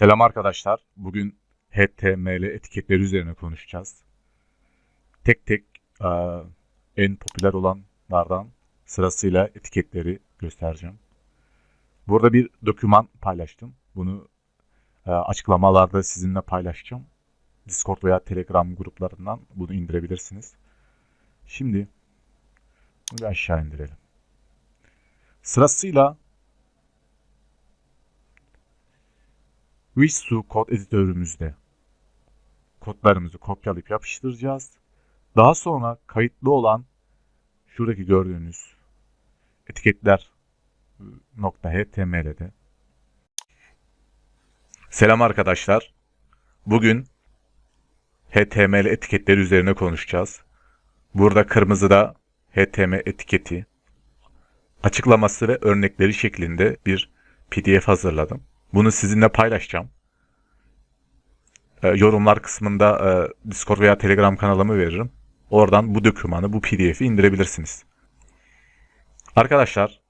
Selam arkadaşlar. Bugün HTML etiketleri üzerine konuşacağız. Tek tek e, en popüler olanlardan sırasıyla etiketleri göstereceğim. Burada bir doküman paylaştım. Bunu e, açıklamalarda sizinle paylaşacağım. Discord veya Telegram gruplarından bunu indirebilirsiniz. Şimdi bunu aşağı indirelim. Sırasıyla Visual kod editörümüzde kodlarımızı kopyalayıp yapıştıracağız. Daha sonra kayıtlı olan şuradaki gördüğünüz etiketler .html'de Selam arkadaşlar. Bugün HTML etiketleri üzerine konuşacağız. Burada kırmızıda HTML etiketi açıklaması ve örnekleri şeklinde bir PDF hazırladım. Bunu sizinle paylaşacağım. Ee, yorumlar kısmında e, Discord veya Telegram kanalımı veririm. Oradan bu dokümanı, bu PDF'i indirebilirsiniz. Arkadaşlar,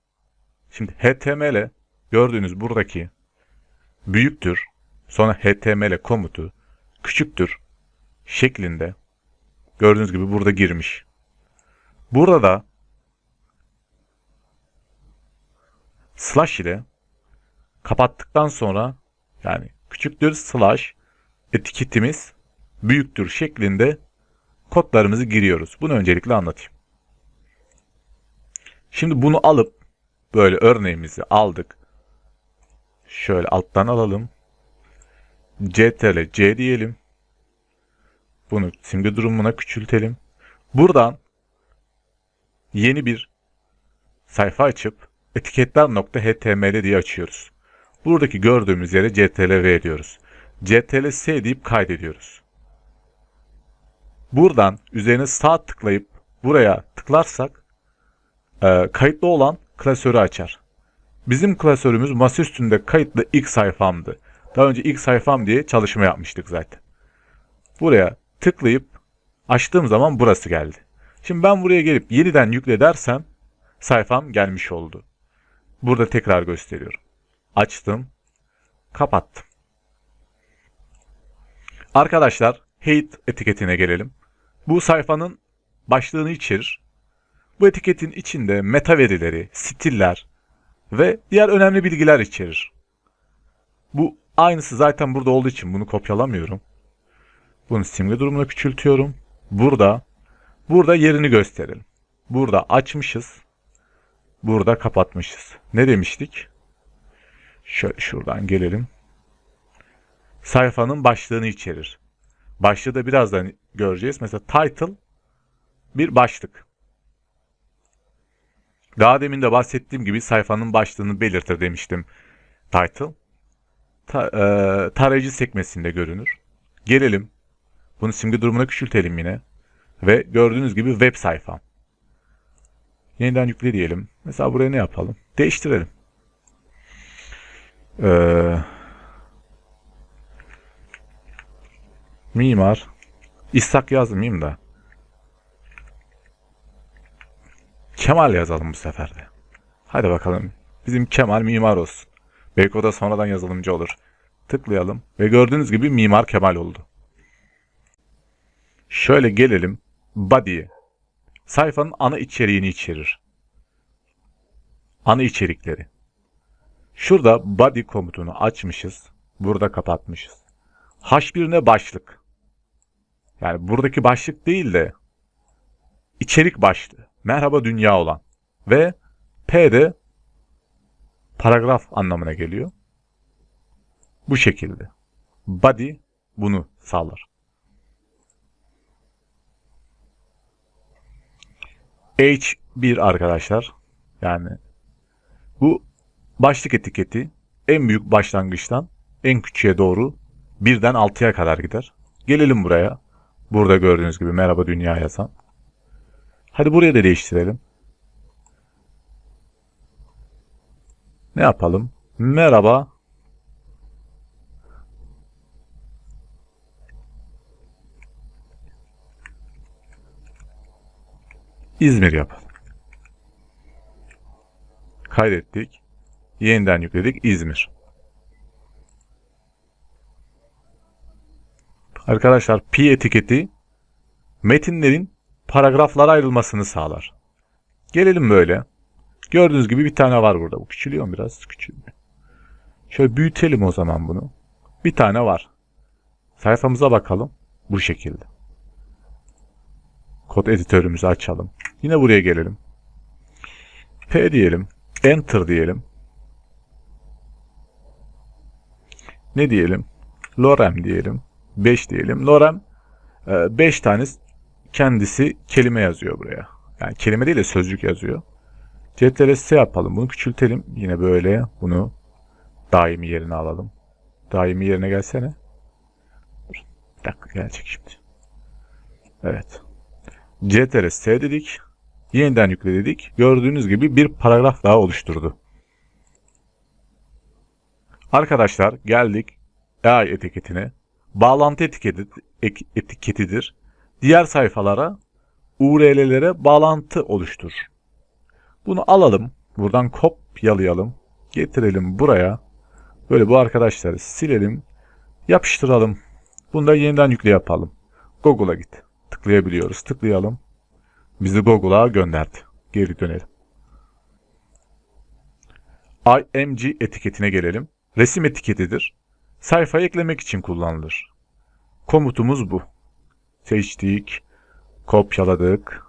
şimdi HTML gördüğünüz buradaki büyüktür, sonra HTML komutu küçüktür şeklinde gördüğünüz gibi burada girmiş. Burada slash ile kapattıktan sonra yani küçüktür slash etiketimiz büyüktür şeklinde kodlarımızı giriyoruz. Bunu öncelikle anlatayım. Şimdi bunu alıp böyle örneğimizi aldık. Şöyle alttan alalım. ctrl c diyelim. Bunu simge durumuna küçültelim. Buradan yeni bir sayfa açıp etiketler.html diye açıyoruz. Buradaki gördüğümüz yere ctrl-v diyoruz. ctrl-s deyip kaydediyoruz. Buradan üzerine sağ tıklayıp buraya tıklarsak e, kayıtlı olan klasörü açar. Bizim klasörümüz masaüstünde kayıtlı ilk sayfamdı. Daha önce ilk sayfam diye çalışma yapmıştık zaten. Buraya tıklayıp açtığım zaman burası geldi. Şimdi ben buraya gelip yeniden yükle dersem sayfam gelmiş oldu. Burada tekrar gösteriyorum. Açtım. Kapattım. Arkadaşlar hate etiketine gelelim. Bu sayfanın başlığını içerir. Bu etiketin içinde meta verileri, stiller ve diğer önemli bilgiler içerir. Bu aynısı zaten burada olduğu için bunu kopyalamıyorum. Bunu simge durumuna küçültüyorum. Burada burada yerini gösterelim. Burada açmışız. Burada kapatmışız. Ne demiştik? Şöyle şuradan gelelim. Sayfanın başlığını içerir. Başlığı da birazdan göreceğiz. Mesela title bir başlık. Daha demin de bahsettiğim gibi sayfanın başlığını belirtir demiştim. Title. Ta, e, tarayıcı sekmesinde görünür. Gelelim. Bunu simge durumuna küçültelim yine. Ve gördüğünüz gibi web sayfam. Yeniden yükle diyelim. Mesela buraya ne yapalım? Değiştirelim. Ee, mimar. İshak yazmayayım da. Kemal yazalım bu sefer de. Hadi bakalım. Bizim Kemal mimar olsun. Belki o da sonradan yazılımcı olur. Tıklayalım. Ve gördüğünüz gibi mimar Kemal oldu. Şöyle gelelim. Body'ye. Sayfanın ana içeriğini içerir. Ana içerikleri. Şurada body komutunu açmışız. Burada kapatmışız. H1 ne başlık? Yani buradaki başlık değil de içerik başlığı. Merhaba dünya olan. Ve P de paragraf anlamına geliyor. Bu şekilde. Body bunu sağlar. H1 arkadaşlar. Yani bu başlık etiketi en büyük başlangıçtan en küçüğe doğru birden 6'ya kadar gider. Gelelim buraya. Burada gördüğünüz gibi merhaba dünya yazan. Hadi buraya da değiştirelim. Ne yapalım? Merhaba. İzmir yapalım. Kaydettik. Yeniden yükledik İzmir. Arkadaşlar P etiketi metinlerin paragraflara ayrılmasını sağlar. Gelelim böyle. Gördüğünüz gibi bir tane var burada. Bu küçülüyor mu biraz? Küçülüyor. Şöyle büyütelim o zaman bunu. Bir tane var. Sayfamıza bakalım. Bu şekilde. Kod editörümüzü açalım. Yine buraya gelelim. P diyelim. Enter diyelim. Ne diyelim? Lorem diyelim. 5 diyelim. Lorem 5 tane kendisi kelime yazıyor buraya. Yani kelime değil de sözcük yazıyor. Ctrl S yapalım. Bunu küçültelim. Yine böyle bunu daimi yerine alalım. Daimi yerine gelsene. Dur. Bir dakika gelecek şimdi. Evet. Ctrl S dedik. Yeniden yükle dedik. Gördüğünüz gibi bir paragraf daha oluşturdu. Arkadaşlar geldik AI etiketine. Bağlantı etiketi, etiketidir. Diğer sayfalara URL'lere bağlantı oluştur. Bunu alalım. Buradan kopyalayalım. Getirelim buraya. Böyle bu arkadaşları silelim. Yapıştıralım. Bunu da yeniden yükle yapalım. Google'a git. Tıklayabiliyoruz. Tıklayalım. Bizi Google'a gönderdi. Geri dönelim. IMG etiketine gelelim. Resim etiketidir. Sayfaya eklemek için kullanılır. Komutumuz bu. Seçtik. Kopyaladık.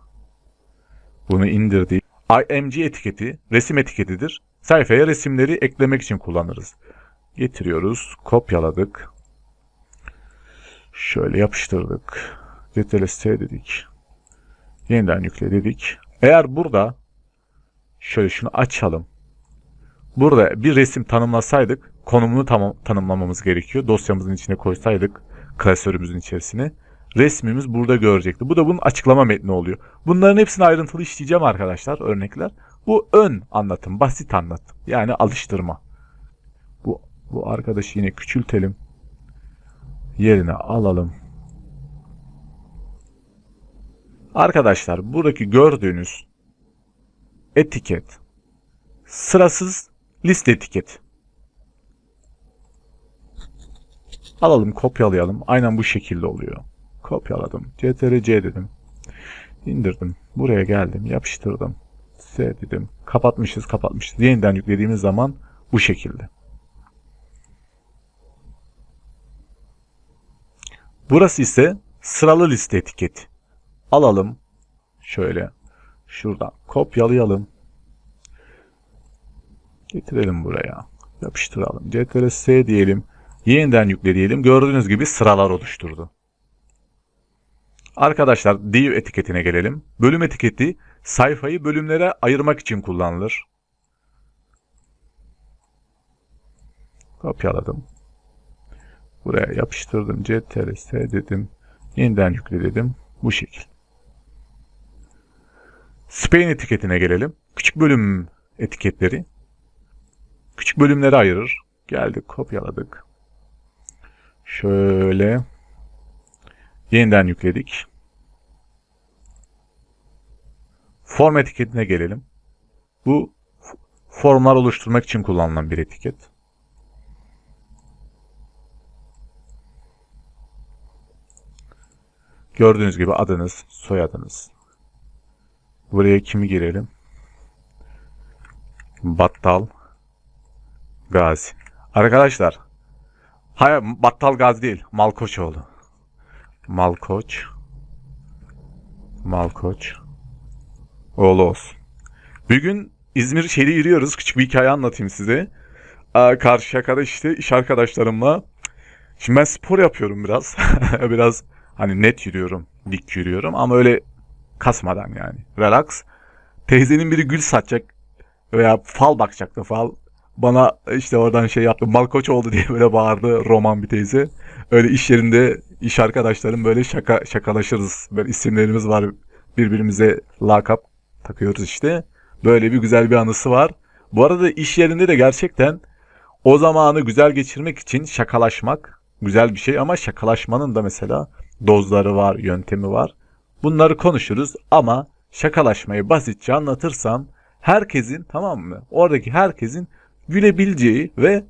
Bunu indirdik. IMG etiketi resim etiketidir. Sayfaya resimleri eklemek için kullanırız. Getiriyoruz. Kopyaladık. Şöyle yapıştırdık. Ctrl S dedik. Yeniden yükle dedik. Eğer burada şöyle şunu açalım. Burada bir resim tanımlasaydık konumunu tamam, tanımlamamız gerekiyor. Dosyamızın içine koysaydık klasörümüzün içerisine resmimiz burada görecekti. Bu da bunun açıklama metni oluyor. Bunların hepsini ayrıntılı işleyeceğim arkadaşlar örnekler. Bu ön anlatım, basit anlatım. Yani alıştırma. Bu bu arkadaşı yine küçültelim. Yerine alalım. Arkadaşlar buradaki gördüğünüz etiket sırasız liste etiket. Alalım kopyalayalım. Aynen bu şekilde oluyor. Kopyaladım. CTRL-C dedim. İndirdim. Buraya geldim. Yapıştırdım. S dedim. Kapatmışız kapatmışız. Yeniden yüklediğimiz zaman bu şekilde. Burası ise sıralı liste etiketi. Alalım. Şöyle. Şuradan kopyalayalım. Getirelim buraya. Yapıştıralım. Ctrl S diyelim. Yeniden yükle diyelim. Gördüğünüz gibi sıralar oluşturdu. Arkadaşlar div etiketine gelelim. Bölüm etiketi sayfayı bölümlere ayırmak için kullanılır. Kopyaladım. Buraya yapıştırdım. Ctrl S dedim. Yeniden yükle dedim. Bu şekil. Span etiketine gelelim. Küçük bölüm etiketleri. Küçük bölümlere ayırır. Geldik kopyaladık. Şöyle. Yeniden yükledik. Form etiketine gelelim. Bu formlar oluşturmak için kullanılan bir etiket. Gördüğünüz gibi adınız, soyadınız. Buraya kimi girelim? Battal Gazi. Arkadaşlar, hayır Battal Gazi değil, Malkoçoğlu. Malkoç. Malkoç. Oğlu olsun. Bir gün İzmir şehri yürüyoruz. Küçük bir hikaye anlatayım size. Aa, Karşıyaka'da işte iş arkadaşlarımla. Şimdi ben spor yapıyorum biraz. biraz hani net yürüyorum. Dik yürüyorum ama öyle kasmadan yani. Relax. Teyzenin biri gül satacak veya fal bakacaktı fal. Bana işte oradan şey yaptı. Malkoç oldu diye böyle bağırdı Roman bir teyze. Öyle iş yerinde iş arkadaşlarım böyle şaka şakalaşırız. Böyle isimlerimiz var. Birbirimize lakap takıyoruz işte. Böyle bir güzel bir anısı var. Bu arada iş yerinde de gerçekten o zamanı güzel geçirmek için şakalaşmak güzel bir şey ama şakalaşmanın da mesela dozları var, yöntemi var. Bunları konuşuruz ama şakalaşmayı basitçe anlatırsam herkesin tamam mı? Oradaki herkesin gülebileceği ve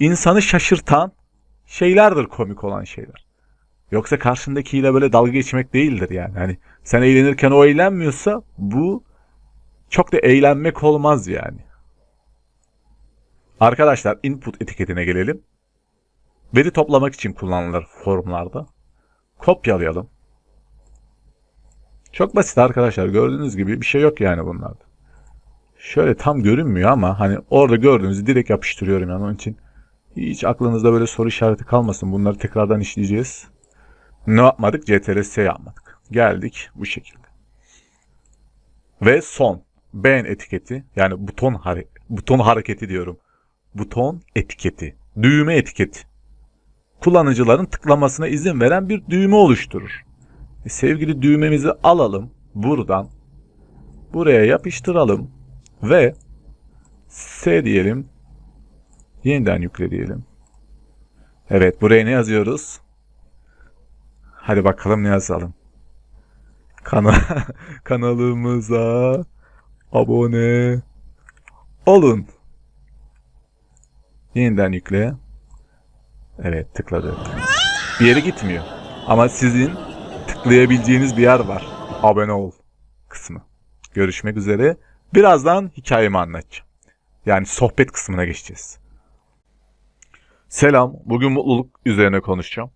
insanı şaşırtan şeylerdir komik olan şeyler. Yoksa karşındakiyle böyle dalga geçmek değildir yani. Hani sen eğlenirken o eğlenmiyorsa bu çok da eğlenmek olmaz yani. Arkadaşlar input etiketine gelelim. Veri toplamak için kullanılır formlarda. Kopyalayalım. Çok basit arkadaşlar. Gördüğünüz gibi bir şey yok yani bunlarda. Şöyle tam görünmüyor ama hani orada gördüğünüzü direkt yapıştırıyorum yani onun için. Hiç aklınızda böyle soru işareti kalmasın. Bunları tekrardan işleyeceğiz. Ne yapmadık? CTRS yapmadık. Geldik bu şekilde. Ve son. Beğen etiketi. Yani buton hare buton hareketi diyorum. Buton etiketi. Düğme etiketi. Kullanıcıların tıklamasına izin veren bir düğme oluşturur. E, sevgili düğmemizi alalım buradan. Buraya yapıştıralım ve S diyelim. Yeniden yükle diyelim. Evet buraya ne yazıyoruz? Hadi bakalım ne yazalım. Kana kanalımıza abone olun. Yeniden yükle. Evet tıkladı. Bir yere gitmiyor. Ama sizin tıklayabileceğiniz bir yer var. Abone ol kısmı. Görüşmek üzere. Birazdan hikayemi anlatacağım. Yani sohbet kısmına geçeceğiz. Selam. Bugün mutluluk üzerine konuşacağım.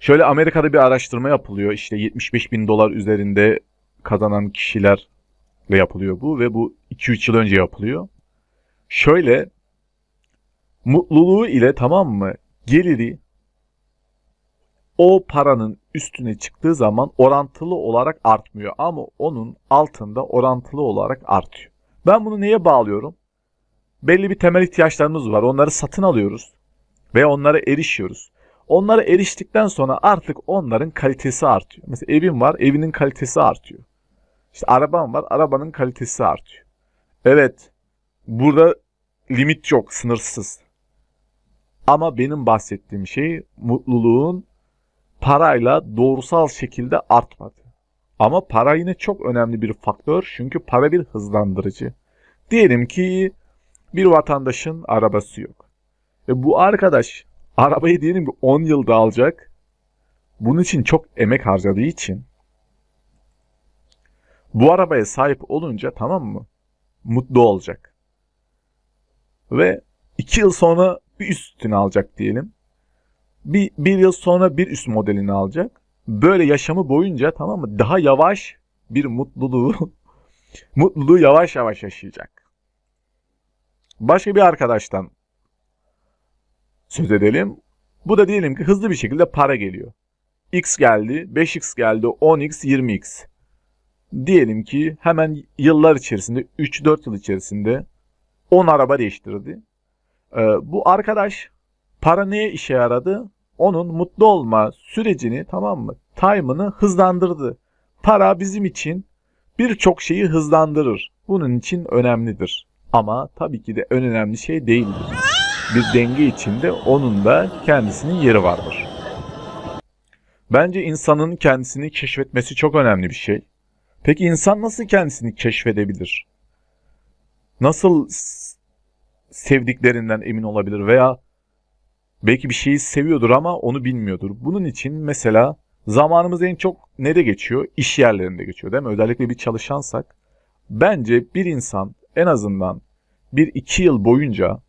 Şöyle Amerika'da bir araştırma yapılıyor. İşte 75 bin dolar üzerinde kazanan kişilerle yapılıyor bu ve bu 2-3 yıl önce yapılıyor. Şöyle mutluluğu ile tamam mı geliri o paranın üstüne çıktığı zaman orantılı olarak artmıyor ama onun altında orantılı olarak artıyor. Ben bunu neye bağlıyorum? Belli bir temel ihtiyaçlarımız var. Onları satın alıyoruz ve onlara erişiyoruz. Onlara eriştikten sonra artık onların kalitesi artıyor. Mesela evim var, evinin kalitesi artıyor. İşte arabam var, arabanın kalitesi artıyor. Evet, burada limit yok, sınırsız. Ama benim bahsettiğim şey mutluluğun parayla doğrusal şekilde artmadı. Ama para yine çok önemli bir faktör çünkü para bir hızlandırıcı. Diyelim ki bir vatandaşın arabası yok. E bu arkadaş arabayı diyelim ki 10 yılda alacak. Bunun için çok emek harcadığı için bu arabaya sahip olunca tamam mı? Mutlu olacak. Ve 2 yıl sonra bir üstünü alacak diyelim. Bir, bir yıl sonra bir üst modelini alacak. Böyle yaşamı boyunca tamam mı? Daha yavaş bir mutluluğu mutluluğu yavaş yavaş yaşayacak. Başka bir arkadaştan söz edelim. Bu da diyelim ki hızlı bir şekilde para geliyor. X geldi, 5X geldi, 10X, 20X. Diyelim ki hemen yıllar içerisinde, 3-4 yıl içerisinde 10 araba değiştirdi. Ee, bu arkadaş para neye işe yaradı? Onun mutlu olma sürecini tamam mı? Time'ını hızlandırdı. Para bizim için birçok şeyi hızlandırır. Bunun için önemlidir. Ama tabii ki de en önemli şey değildir. Bir denge içinde onun da kendisinin yeri vardır. Bence insanın kendisini keşfetmesi çok önemli bir şey. Peki insan nasıl kendisini keşfedebilir? Nasıl sevdiklerinden emin olabilir veya belki bir şeyi seviyordur ama onu bilmiyordur. Bunun için mesela zamanımız en çok nerede geçiyor? İş yerlerinde geçiyor değil mi? Özellikle bir çalışansak. Bence bir insan en azından bir iki yıl boyunca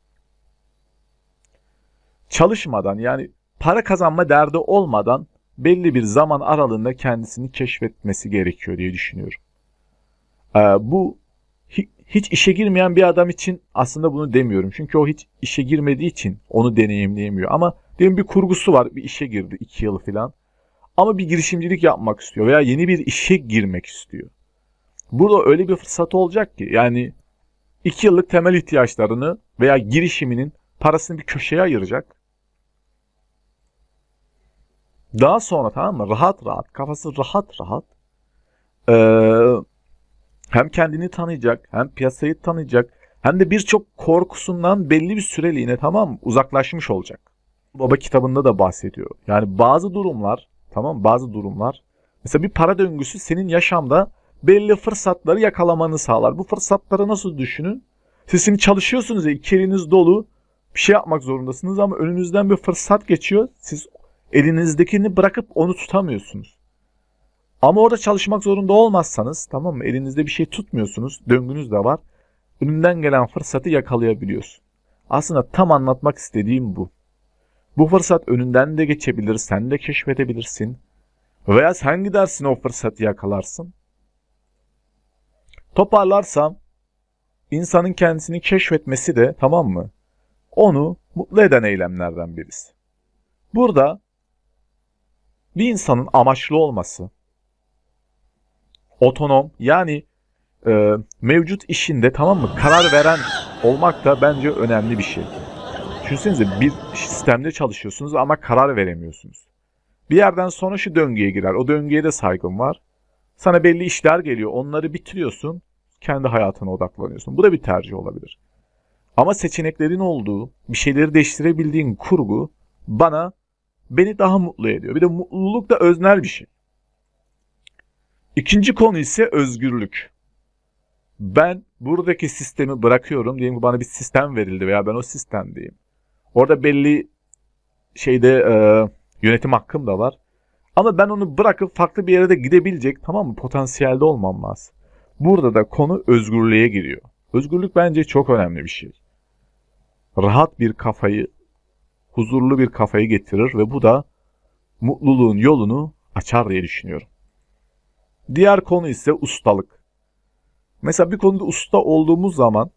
çalışmadan yani para kazanma derdi olmadan belli bir zaman aralığında kendisini keşfetmesi gerekiyor diye düşünüyorum. Ee, bu hiç işe girmeyen bir adam için aslında bunu demiyorum. Çünkü o hiç işe girmediği için onu deneyimleyemiyor. Ama diyelim bir kurgusu var. Bir işe girdi iki yıl falan. Ama bir girişimcilik yapmak istiyor veya yeni bir işe girmek istiyor. Burada öyle bir fırsat olacak ki yani iki yıllık temel ihtiyaçlarını veya girişiminin parasını bir köşeye ayıracak. Daha sonra tamam mı? Rahat rahat, kafası rahat rahat. Ee, hem kendini tanıyacak, hem piyasayı tanıyacak, hem de birçok korkusundan belli bir süreliğine tamam mı? Uzaklaşmış olacak. Baba kitabında da bahsediyor. Yani bazı durumlar, tamam? Bazı durumlar, mesela bir para döngüsü senin yaşamda belli fırsatları yakalamanı sağlar. Bu fırsatları nasıl düşünün? Siz şimdi çalışıyorsunuz ya, iki eliniz dolu, bir şey yapmak zorundasınız ama önünüzden bir fırsat geçiyor. Siz Elinizdekini bırakıp onu tutamıyorsunuz. Ama orada çalışmak zorunda olmazsanız tamam mı? Elinizde bir şey tutmuyorsunuz. Döngünüz de var. Önünden gelen fırsatı yakalayabiliyorsun. Aslında tam anlatmak istediğim bu. Bu fırsat önünden de geçebilir, sen de keşfedebilirsin. Veya sen gidersin o fırsatı yakalarsın. Toparlarsam insanın kendisini keşfetmesi de tamam mı? Onu mutlu eden eylemlerden birisi. Burada bir insanın amaçlı olması, otonom yani e, mevcut işinde tamam mı karar veren olmak da bence önemli bir şey. Düşünsenize bir sistemde çalışıyorsunuz ama karar veremiyorsunuz. Bir yerden sonra şu döngüye girer. O döngüye de saygım var. Sana belli işler geliyor. Onları bitiriyorsun. Kendi hayatına odaklanıyorsun. Bu da bir tercih olabilir. Ama seçeneklerin olduğu, bir şeyleri değiştirebildiğin kurgu bana beni daha mutlu ediyor. Bir de mutluluk da öznel bir şey. İkinci konu ise özgürlük. Ben buradaki sistemi bırakıyorum. Diyelim ki bana bir sistem verildi veya ben o sistemdeyim. Orada belli şeyde e, yönetim hakkım da var. Ama ben onu bırakıp farklı bir yere de gidebilecek tamam mı? Potansiyelde olmam lazım. Burada da konu özgürlüğe giriyor. Özgürlük bence çok önemli bir şey. Rahat bir kafayı, huzurlu bir kafayı getirir ve bu da mutluluğun yolunu açar diye düşünüyorum. Diğer konu ise ustalık. Mesela bir konuda usta olduğumuz zaman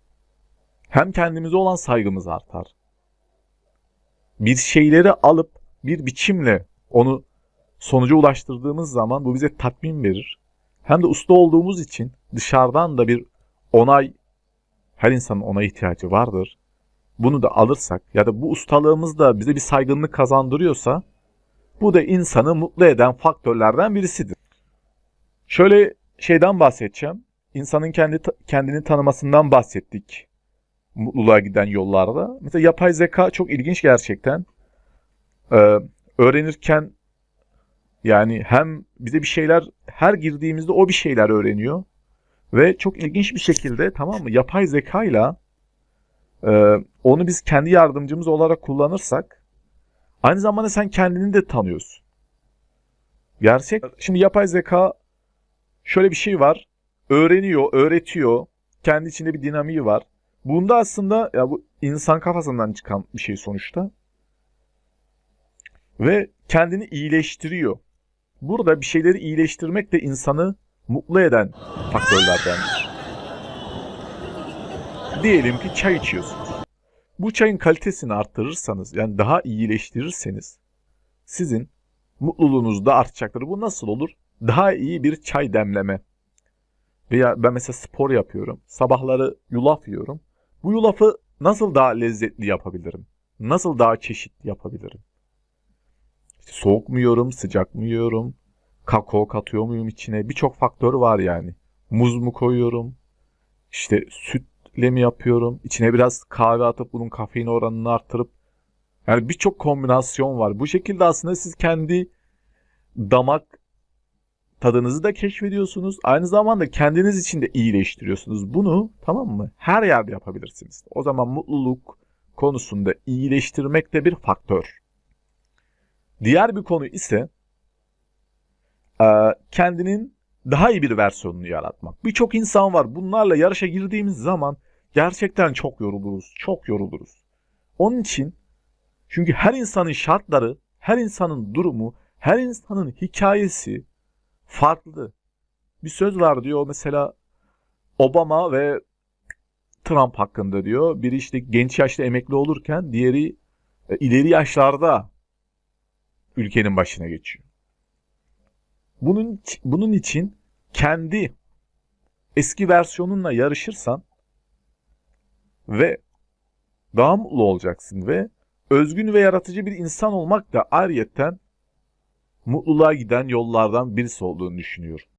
hem kendimize olan saygımız artar. Bir şeyleri alıp bir biçimle onu sonuca ulaştırdığımız zaman bu bize tatmin verir. Hem de usta olduğumuz için dışarıdan da bir onay, her insanın ona ihtiyacı vardır. Bunu da alırsak ya da bu ustalığımız da bize bir saygınlık kazandırıyorsa bu da insanı mutlu eden faktörlerden birisidir. Şöyle şeyden bahsedeceğim. İnsanın kendi kendini tanımasından bahsettik. Mutluluğa giden yollarda. Mesela yapay zeka çok ilginç gerçekten. Ee, öğrenirken yani hem bize bir şeyler her girdiğimizde o bir şeyler öğreniyor ve çok ilginç bir şekilde tamam mı yapay zekayla e, onu biz kendi yardımcımız olarak kullanırsak aynı zamanda sen kendini de tanıyorsun. Gerçek. Şimdi yapay zeka şöyle bir şey var. Öğreniyor, öğretiyor. Kendi içinde bir dinamiği var. Bunda aslında ya bu insan kafasından çıkan bir şey sonuçta. Ve kendini iyileştiriyor. Burada bir şeyleri iyileştirmek de insanı mutlu eden faktörlerdendir. Diyelim ki çay içiyorsunuz. Bu çayın kalitesini arttırırsanız yani daha iyileştirirseniz sizin mutluluğunuz da artacaktır. Bu nasıl olur? Daha iyi bir çay demleme. Veya ben mesela spor yapıyorum. Sabahları yulaf yiyorum. Bu yulafı nasıl daha lezzetli yapabilirim? Nasıl daha çeşitli yapabilirim? İşte soğuk mu yiyorum, sıcak mı yiyorum? Kakao katıyor muyum içine? Birçok faktör var yani. Muz mu koyuyorum? İşte sütle mi yapıyorum? İçine biraz kahve atıp bunun kafein oranını arttırıp yani birçok kombinasyon var. Bu şekilde aslında siz kendi damak tadınızı da keşfediyorsunuz. Aynı zamanda kendiniz için de iyileştiriyorsunuz. Bunu tamam mı? Her yerde yapabilirsiniz. O zaman mutluluk konusunda iyileştirmek de bir faktör. Diğer bir konu ise kendinin daha iyi bir versiyonunu yaratmak. Birçok insan var. Bunlarla yarışa girdiğimiz zaman gerçekten çok yoruluruz. Çok yoruluruz. Onun için çünkü her insanın şartları, her insanın durumu, her insanın hikayesi farklı. Bir söz var diyor mesela Obama ve Trump hakkında diyor. Biri işte genç yaşta emekli olurken diğeri e, ileri yaşlarda ülkenin başına geçiyor. Bunun bunun için kendi eski versiyonunla yarışırsan ve daha mutlu olacaksın ve özgün ve yaratıcı bir insan olmak da ayrıyeten mutluluğa giden yollardan birisi olduğunu düşünüyorum.